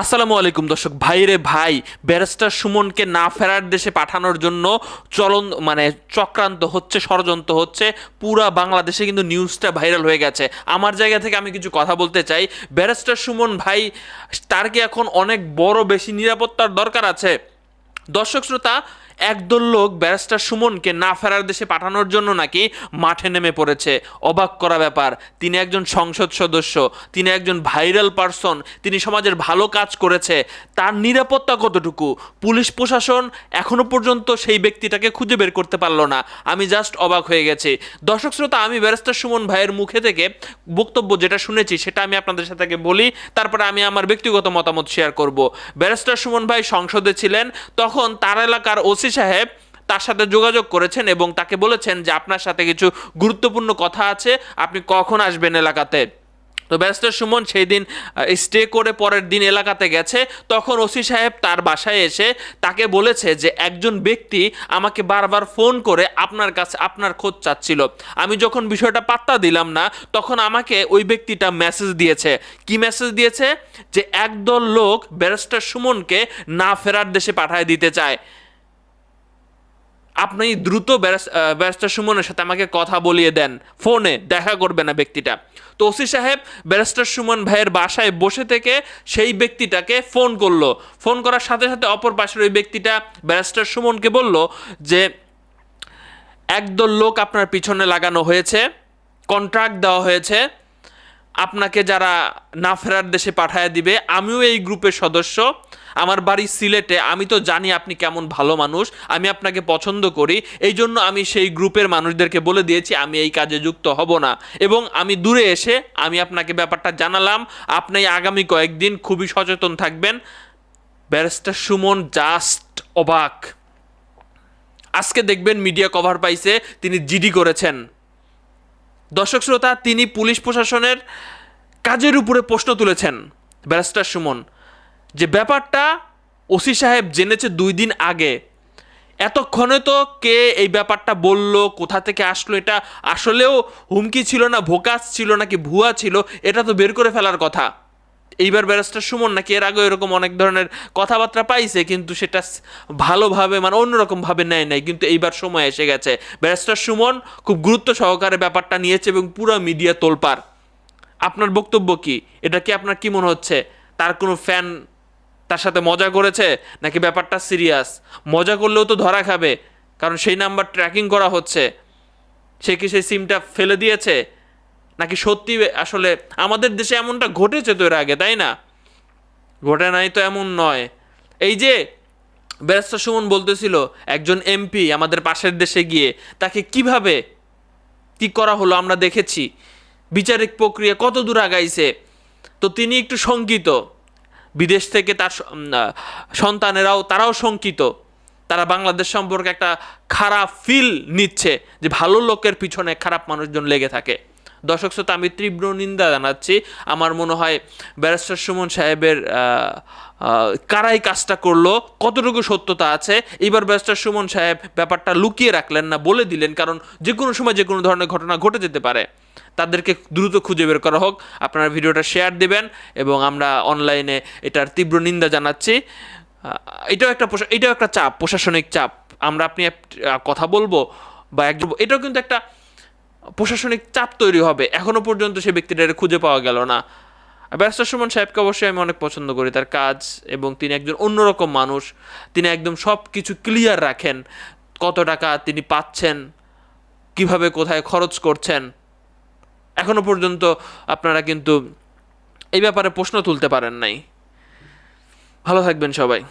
আসসালামু আলাইকুম দর্শক, ভাইরে ভাই, ব্যারিস্টার সুমনকে না ফেরার দেশে পাঠানোর জন্য চলন মানে চক্রান্ত হচ্ছে, ষড়যন্ত্র হচ্ছে, পুরা বাংলাদেশে কিন্তু নিউজটা ভাইরাল হয়ে গেছে। আমার জায়গা থেকে আমি কিছু কথা বলতে চাই। ব্যারিস্টার সুমন ভাই, তার কি এখন অনেক বড় বেশি নিরাপত্তার দরকার আছে? দর্শক শ্রোতা একদল লোক ব্যারিস্টার সুমনকে না ফেরার দেশে পাঠানোর জন্য নাকি মাঠে নেমে পড়েছে। অবাক করা ব্যাপার। তিনি একজন সংসদ সদস্য, তিনি একজন ভাইরাল পারসন, তিনি সমাজের ভালো কাজ করেছে। তার নিরাপত্তা কতটুকু? পুলিশ প্রশাসন এখনও পর্যন্ত সেই ব্যক্তিটাকে খুঁজে বের করতে পারল না। আমি জাস্ট অবাক হয়ে গেছি। দর্শক শ্রোতা, আমি ব্যারিস্টার সুমন ভাইয়ের মুখে থেকে বক্তব্য যেটা শুনেছি, সেটা আমি আপনাদের সাথে বলি, তারপরে আমি আমার ব্যক্তিগত মতামত শেয়ার করব। ব্যারিস্টার সুমন ভাই সংসদে ছিলেন, তখন তার এলাকার ওসি সাহেব তার সাথে যোগাযোগ করেছেন এবং তাকে বলেছেন যে আপনার সাথে কিছু গুরুত্বপূর্ণ কথা আছে, আপনি কখন আসবেন এলাকাতে? তো ব্যারিস্টার সুমন সেই দিন স্টে করে পরের দিন এলাকাতে গেছে। তখন ওসি সাহেব তার বাসায় এসে তাকে বলেছে যে একজন ব্যক্তি আমাকে বারবার ফোন করে আপনার কাছে, আপনার খোঁজ চাচ্ছিল। আমি যখন বিষয়টা পাত্তা দিলাম না, তখন আমাকে ওই ব্যক্তিটা মেসেজ দিয়েছে। কি মেসেজ দিয়েছে? যে একদল লোক ব্যারিস্টার সুমনকে না ফেরার দেশে পাঠায় দিতে চায়। আপনি দ্রুত ব্যারিস্টার সুমনের সাথে আমাকে কথা বলিয়ে দেন। ফোনে দেখা করবে না ব্যক্তিটা। তো ওসি সাহেব ব্যারিস্টার সুমন ভাইয়ের বাসায় বসে থেকে সেই ব্যক্তিটাকে ফোন করল। ফোন করার সাথে সাথে অপর পাশের ওই ব্যক্তিটা ব্যারিস্টার সুমনকে বলল যে, একদল লোক আপনার পিছনে লাগানো হয়েছে কন্ট্রাক্ট দেওয়া হয়েছে আপনাকে যারা না ফেরার দেশে পাঠায় দিবে, আমিও এই গ্রুপের সদস্য। আমার বাড়ি সিলেটে, আমি তো জানি আপনি কেমন ভালো মানুষ, আমি আপনাকে পছন্দ করি এই জন্য আমি সেই গ্রুপের মানুষদেরকে বলে দিয়েছি, আমি এই কাজে যুক্ত হব না। এবং আমি দূরে এসে, আমি আপনাকে ব্যাপারটা জানালাম, আপনি আগামী কয়েকদিন খুবই সচেতন থাকবেন। ব্যারিস্টার সুমন জাস্ট অবাক। আজকে দেখবেন মিডিয়া কভার পাইছে, তিনি জিডি করেছেন। দর্শক শ্রোতা, তিনি পুলিশ প্রশাসনের কাজের উপরে প্রশ্ন তুলেছেন ব্যারিস্টার সুমন, যে ব্যাপারটা ওসি সাহেব জেনেছে দুই দিন আগে। এতক্ষণে তো কে এই ব্যাপারটা বলল, কোথা থেকে আসলো, এটা আসলেও হুমকি ছিল না, ভোকাস ছিল নাকি ভুয়া ছিল, এটা তো বের করে ফেলার কথা। এইবার ব্যারিস্টার সুমন নাকি এর আগে এরকম অনেক ধরনের কথাবার্তা পাইছে, কিন্তু সেটা ভালোভাবে মানে অন্যরকমভাবে নেয় নাই। কিন্তু এইবার সময় এসে গেছে। ব্যারিস্টার সুমন খুব গুরুত্ব সহকারে ব্যাপারটা নিয়েছে এবং পুরো মিডিয়া তোলপার আপনার বক্তব্য কি? এটা কি আপনার কি মনে হচ্ছে? তার কোনো ফ্যান তার সাথে মজা করেছে? নাকি ব্যাপারটা সিরিয়াস মজা করলেও তো ধরা খাবে। কারণ সেই নাম্বার ট্র্যাকিং করা হচ্ছে। সে কি সেই সিমটা ফেলে দিয়েছে? নাকি সত্যি আসলে আমাদের দেশে এমনটা ঘটেছে তো এর আগে, তাই না? ঘটে নাই তো এমন নয়। এই যে ব্যারিস্টার সুমন বলতেছিল, একজন এমপি আমাদের পাশের দেশে গিয়ে তাকে কীভাবে কি করা হলো আমরা দেখেছি। বিচারিক প্রক্রিয়া কত দূর আগাইছে? তো তিনি একটু শঙ্কিত। বিদেশ থেকে তার সন্তানেরাও তারাও শঙ্কিত। তারা বাংলাদেশ সম্পর্কে একটা খারাপ ফিল নিচ্ছে যে ভালো লোকের পিছনে খারাপ মানুষজন লেগে থাকে। দর্শক শ্রোতা, আমি তীব্র নিন্দা জানাচ্ছি। আমার মনে হয় ব্যারিস্টার সুমন সাহেবের কারাই কাজটা করল, কতটুকু সত্যতা আছে? এইবার ব্যারিস্টার সুমন সাহেব ব্যাপারটা লুকিয়ে রাখলেন না, বলে দিলেন, কারণ যে কোনো সময় যে কোনো ধরনের ঘটনা ঘটে যেতে পারে। তাদেরকে দ্রুত খুঁজে বের করা হোক, আপনারা ভিডিওটা শেয়ার দেবেন এবং আমরা অনলাইনে এটার তীব্র নিন্দা জানাচ্ছি। এটাও একটা এটাও একটা চাপ, প্রশাসনিক চাপ। আমরা আপনি কথা বলব বা একজন এটাও কিন্তু একটা প্রশাসনিক চাপ তৈরি হবে। এখনও পর্যন্ত সেই ব্যক্তিটাকে খুঁজে পাওয়া গেল না। ব্যারিস্টার সুমন সাহেবকে অবশ্যই আমি অনেক পছন্দ করি। তার কাজ এবং তিনি একজন অন্যরকম মানুষ। তিনি একদম সব কিছু ক্লিয়ার রাখেন। কত টাকা তিনি পাচ্ছেন, কীভাবে কোথায় খরচ করছেন। এখনও পর্যন্ত আপনারা কিন্তু এই ব্যাপারে প্রশ্ন তুলতে পারেন নাই। ভালো থাকবেন সবাই।